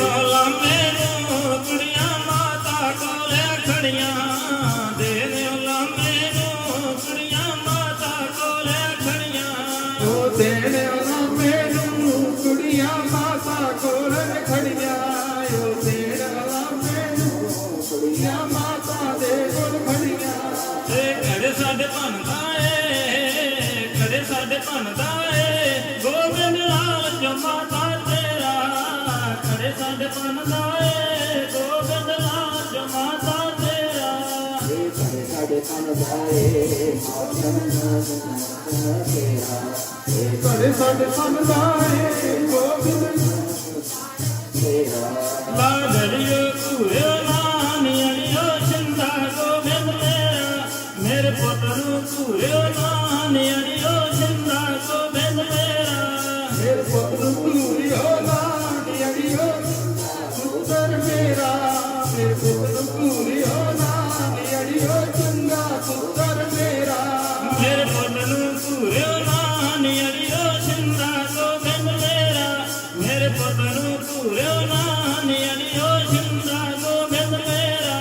I'm ਘੜੇ ਸਾਡੇ ਭੰਦਾ ਏ ਗੋਬਿੰਦ ਲਾਲ ਜਮਾਤਾ ਤੇਰਾ ਇਹ ਸਾਡੇ ਸਾਡੇ ਕਨ ਜਾਏ ਮਾਤਮ ਨਾ ਤੇਰਾ ਇਹ ਸਾਡੇ ਸਾਡੇ ਸੰਦਾਏ ਗੋਬਿੰਦ ਤੇਰਾ। ਲਾਡੜਿਓ ਘੂਰਿਓ ਨਾਨੀ ਅੜਿਓ ਚੰਦਾ ਗੋਬਿੰਦ ਮੇਰਾ ਮੇਰੇ ਪੁੱਤ ਨੂੰ ਘੂਰਿਓ ਨਾਨੀ ਅੜਿਓ ਚੰਦਾ ਗੋਬਿੰਦ ਨੂੰ ਘੂਰਿਓ ਨਾਨੀ ਅੜਿਓ ਗੋਬਿੰਦ ਮੇਰਾ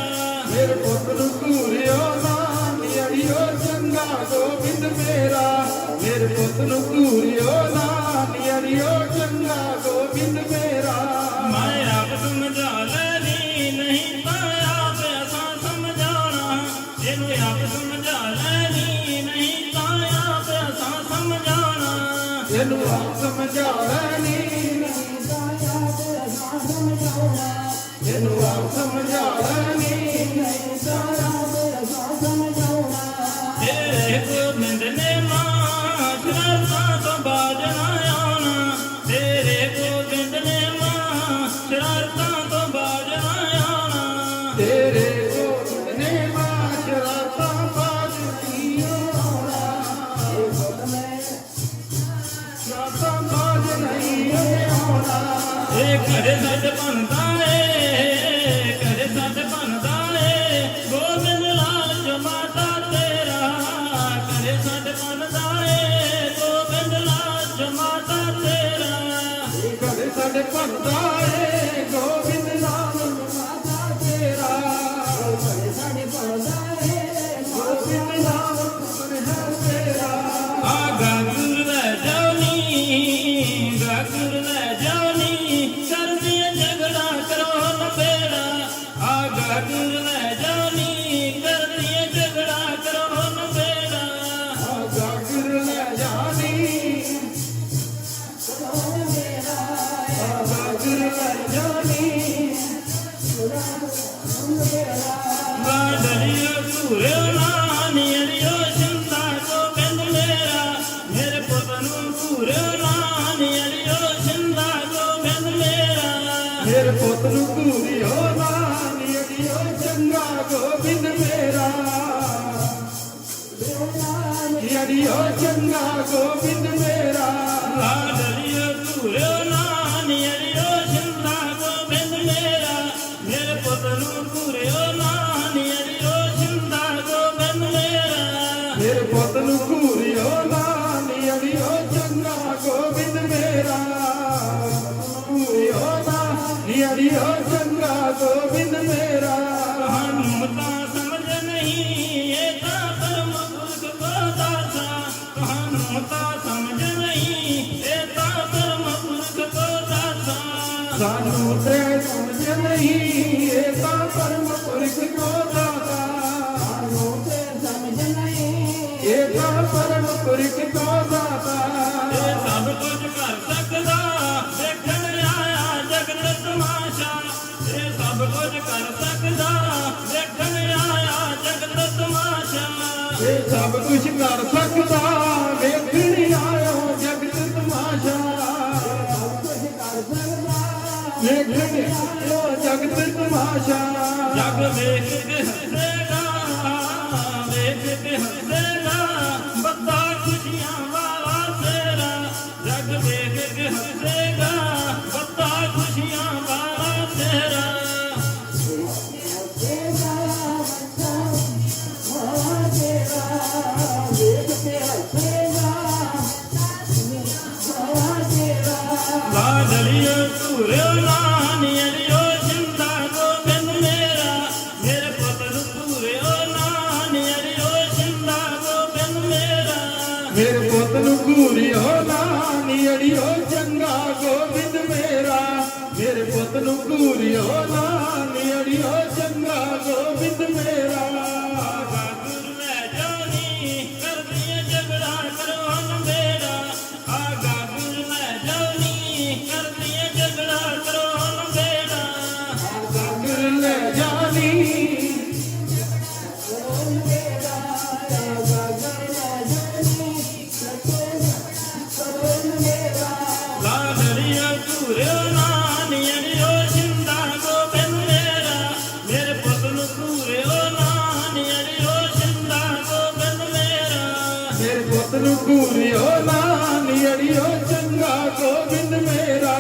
ਮੇਰੇ ਪੁੱਤ ਨੂੰ ਪੂਰਿਓ ਲਾਡੀ ਅੜਿਓ ਚੰਗਾ ਗੋਬਿੰਦ ਮੇਰਾ ਮੇਰੇ ਪੁੱਤ ਨੂੰ ਪੂਰਿਓ ਲਾਡੀ ਅੜਿਓ ਚੰਗਾ ਗੋਬਿੰਦ ਮੇਰਾ ਮੈਂ ਆਪ ਸਮਝਾ ਲੈਣੀ ਨਹੀਂ ਤਾਂ ਤੇ ਅਸਾਂ ਸਮਝਾਉਣਾ ਇਹਨੂੰ ਆਪ ਸਮਝਾ ਲੈਣੀ ਨਹੀਂ ਤਾਂ ਆਪ ਅਸਾਂ ਸਮਝਾਉਣਾ ਇਹਨੂੰ ਆਪ ਸਮਝਾ ਲੈਣੀ ਸਮਝਾਉਣਾ ਨਹੀਂ ਇਹਨੂੰ ਆਪ ਸਮਝਾਉਣਾ ਨਹੀਂ ਤੇਰੇ ਘਰੇ ਸੱਜ ਬਣਦਾ ਏ, ਘਰੇ ਸੱਜ ਬਣਦਾ ਏ, ਗੋਬਿੰਦ ਲਾਲ ਜਮਾਤਾ ਤੇਰਾ, ਘਰੇ ਸੱਜ ਬਣਦਾ ਏ, ਗੋਬਿੰਦ ਲਾਲ ਜਮਾਤਾ ਤੇਰਾ। ਕਦੇ ਸਾਡੇ ਭਗਤਾ ਏ ਮੇਰਾ ਮੇਰੇ ਪੁੱਤ ਨੂੰ ਘੂਰਿਓ ਨਾਨੀ, ਅੜਿਓ ਚੰਦਾ ਗੋਬਿੰਦ ਮੇਰਾ। ਮੇਰੇ ਪੁੱਤ ਨੂੰ ਘੂਰਿਓ ਨਾਨੀ ਅੜਿਓ ਚੰਗਾ ਗੋਬਿੰਦ ਮੇਰਾ ਅੜਿਓ ਚੰਗਾ ਗੋਬਿੰਦ ਮੇਰਾ। ਸਾਨੂੰ ਤੇ ਸਮਝ ਨਹੀਂ ਸਭ ਕੁਝ ਕਰ ਸਕਦਾ ਦੇਖਣ ਆਇਆ ਜਗਤ ਤਮਾਸ਼ਾ। ਇਹ ਸਭ ਕੁਝ ਕਰ ਸਕਦਾ ਵੇਖਣ ਆਇਓ ਜਗਤ ਤਮਾਸ਼ਾ। ਵੇਖਣ ਆਇਓ ਜਗਤ ਤਮਾਸ਼ਾ। ਜਗ ਵੇਖ ਕੇ ਹੱਸੇਗਾ ਮੇਰੇ ਪੁੱਤ ਨੂੰ ਪੂਰੀ ਹੋਣਾ ਨੀ ਅੜਿਓ ਚੰਗਾ ਗੋਬਿੰਦ ਮੇਰਾ। ਪੂਰੀ ਹੋ ਨਾਨੀ ਅੜਿਓ ਚੰਗਾ ਗੋਬਿੰਦ ਮੇਰਾ